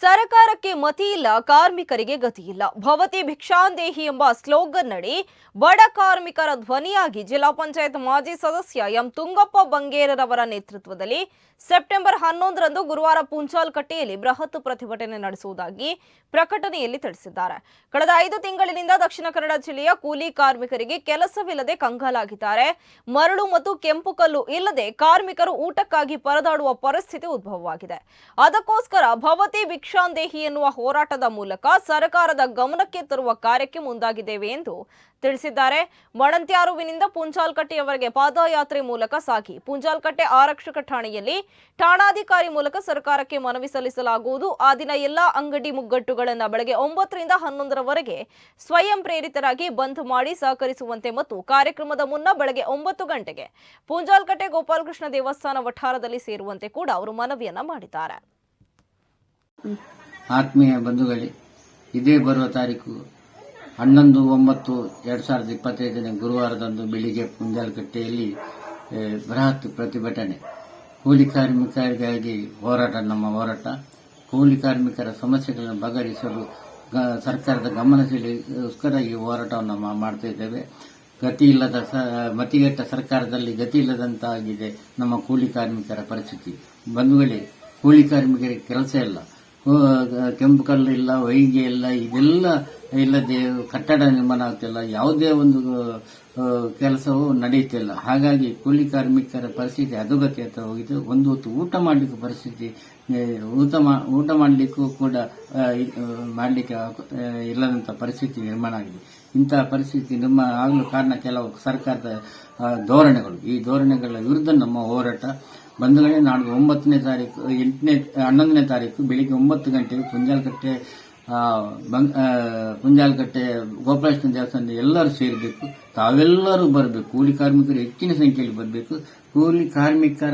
ಸರಕಾರಕ್ಕೆ ಮತಿ ಇಲ್ಲ, ಕಾರ್ಮಿಕರಿಗೆ ಗತಿ ಇಲ್ಲ. ಭವತಿ ಭಿಕ್ಷಾಂದೇಹಿ ಎಂಬ ಸ್ಲೋಗನ್ ನಡಿ, ಬಡ ಕಾರ್ಮಿಕರ ಧ್ವನಿಯಾಗಿ ಜಿಲ್ಲಾ ಪಂಚಾಯತ್ ಮಾಜಿ ಸದಸ್ಯ ಎಂ ತುಂಗಪ್ಪ ಬಂಗೇರರವರ ನೇತೃತ್ವದಲ್ಲಿ ಸೆಪ್ಟೆಂಬರ್ ಹನ್ನೊಂದರಂದು ಗುರುವಾರ ಪುಂಚಾಲ್ಕಟ್ಟೆಯಲ್ಲಿ ಬೃಹತ್ ಪ್ರತಿಭಟನೆ ನಡೆಸುವುದಾಗಿ ಪ್ರಕಟಣೆಯಲ್ಲಿ ತಿಳಿಸಿದ್ದಾರೆ. ಕಳೆದ ಐದು ತಿಂಗಳಿನಿಂದ ದಕ್ಷಿಣ ಕನ್ನಡ ಜಿಲ್ಲೆಯ ಕೂಲಿ ಕಾರ್ಮಿಕರಿಗೆ ಕೆಲಸವಿಲ್ಲದೆ ಕಂಗಾಲಾಗಿದ್ದಾರೆ. ಮರಳು ಮತ್ತು ಕೆಂಪು ಕಲ್ಲು ಇಲ್ಲದೆ ಕಾರ್ಮಿಕರು ಊಟಕ್ಕಾಗಿ ಪರದಾಡುವ ಪರಿಸ್ಥಿತಿ ಉದ್ಭವವಾಗಿದೆ. ಅದಕ್ಕೋಸ್ಕರ ಭವತಿ ಭಿಕ್ಷಾಂದೇಹಿ ಎನ್ನುವ ಹೋರಾಟದ ಮೂಲಕ ಸರ್ಕಾರದ ಗಮನಕ್ಕೆ ತರುವ ಕಾರ್ಯಕ್ಕೆ ಮುಂದಾಗಿದ್ದೇವೆ ಎಂದು ತಿಳಿಸಿದ್ದಾರೆ. ಮಣಂತ್ಯಾರುವಿನಿಂದ ಪುಂಜಾಲ್ಕಟ್ಟೆಯವರೆಗೆ ಪಾದಯಾತ್ರೆ ಮೂಲಕ ಸಾಗಿ ಪುಂಜಾಲ್ಕಟ್ಟೆ ಆರಕ್ಷಕ ಠಾಣೆಯಲ್ಲಿ ಠಾಣಾಧಿಕಾರಿ ಮೂಲಕ ಸರ್ಕಾರಕ್ಕೆ ಮನವಿ ಸಲ್ಲಿಸಲಾಗುವುದು. ಆ ದಿನ ಎಲ್ಲಾ ಅಂಗಡಿ ಮುಗ್ಗಟ್ಟುಗಳನ್ನು ಬೆಳಗ್ಗೆ ಒಂಬತ್ತರಿಂದ ಹನ್ನೊಂದರವರೆಗೆ ಸ್ವಯಂ ಪ್ರೇರಿತರಾಗಿ ಬಂದ್ ಮಾಡಿ ಸಹಕರಿಸುವಂತೆ ಮತ್ತು ಕಾರ್ಯಕ್ರಮದ ಮುನ್ನ ಬೆಳಗ್ಗೆ ಒಂಬತ್ತು ಗಂಟೆಗೆ ಪುಂಜಾಲ್ಕಟ್ಟೆ ಗೋಪಾಲಕೃಷ್ಣ ದೇವಸ್ಥಾನ ವಠಾರದಲ್ಲಿ ಸೇರುವಂತೆ ಕೂಡ ಅವರು ಮನವಿಯನ್ನ ಮಾಡಿದ್ದಾರೆ. ಆತ್ಮೀಯ ಬಂಧುಗಳೇ ಇದೇ ಬರುವ ತಾರೀಕು ಹನ್ನೊಂದು ಒಂಬತ್ತು ಎರಡು ಸಾವಿರದ ಇಪ್ಪತ್ತೈದನೇ ಗುರುವಾರದಂದು ಬೆಳಿಗ್ಗೆ ಪುಂಜಾಲಕಟ್ಟೆಯಲ್ಲಿ ಏ, ಬೃಹತ್ ಪ್ರತಿಭಟನೆ. ಕೂಲಿ ಕಾರ್ಮಿಕರಿಗಾಗಿ ಹೋರಾಟ ನಮ್ಮ ಹೋರಾಟ. ಕೂಲಿ ಕಾರ್ಮಿಕರ ಸಮಸ್ಯೆಗಳನ್ನು ಬಗರಿಸಲು ಸರ್ಕಾರದ ಗಮನ ಸೆಳೆಯೋಸ್ಕರ ಈ ಹೋರಾಟವನ್ನು ಮಾಡುತ್ತಿದ್ದೇವೆ ಗತಿ ಇಲ್ಲದ ಸ- ಮತಿಗೆಟ್ಟ ಸರ್ಕಾರದಲ್ಲಿ ಗತಿ ಇಲ್ಲದಂತಾಗಿದೆ ನಮ್ಮ ಕೂಲಿ ಕಾರ್ಮಿಕರ ಪರಿಸ್ಥಿತಿ. ಬಂಧುಗಳೇ ಕೂಲಿ ಕಾರ್ಮಿಕರಿಗೆ ಕೆಲಸ ಇಲ್ಲ. ಕೆಂಪು ಕಲ್ಲು ಇಲ್ಲ ವೈಗೆ ಇಲ್ಲ ಇದೆಲ್ಲ ಇಲ್ಲದೆ ಕಟ್ಟಡ ನಿರ್ಮಾಣ ಆಗ್ತಿಲ್ಲ ಯಾವುದೇ ಒಂದು ಕೆಲಸವೂ ನಡೆಯುತ್ತಿಲ್ಲ. ಹಾಗಾಗಿ ಕೂಲಿ ಕಾರ್ಮಿಕರ ಪರಿಸ್ಥಿತಿ ಅಂತ ಹೋಗಿದೆ. ಒಂದು ಹೊತ್ತು ಊಟ ಮಾಡಲಿಕ್ಕೂ ಪರಿಸ್ಥಿತಿ ಊಟ ಊಟ ಮಾಡಲಿಕ್ಕೂ ಕೂಡ ಮಾಡಲಿಕ್ಕೆ ಇಲ್ಲದಂಥ ಪರಿಸ್ಥಿತಿ ನಿರ್ಮಾಣ ಆಗಿದೆ. ಇಂತಹ ಪರಿಸ್ಥಿತಿ ನಿರ್ಮಾಣ ಆಗಲು ಕಾರಣ ಕೆಲವು ಸರ್ಕಾರದ ಧೋರಣೆಗಳು. ಈ ಧೋರಣೆಗಳ ವಿರುದ್ಧ ನಮ್ಮ ಹೋರಾಟ. ಬಂಧುಗಳೇ ನಾಡ್ದು ಒಂಬತ್ತನೇ ತಾರೀಕು, ಎಂಟನೇ, ಹನ್ನೊಂದನೇ ತಾರೀಕು, ಬೆಳಿಗ್ಗೆ ಒಂಬತ್ತು ಗಂಟೆಗೆ ಪುಂಜಾಲಕಟ್ಟೆ ಬಂಗ್- ಕಟ್ಟೆ ಪುಂಜಾಲಕಟ್ಟೆ ಗೋಪಾಲಕೃಷ್ಣ ದೇವಸ್ಥಾನ ಎಲ್ಲರೂ ಸೇರಬೇಕು. ತಾವೆಲ್ಲರೂ ಬರಬೇಕು. ಕೂಲಿ ಕಾರ್ಮಿಕರು ಹೆಚ್ಚಿನ ಸಂಖ್ಯೆಯಲ್ಲಿ ಬರಬೇಕು. ಕೂಲಿ ಕಾರ್ಮಿಕರ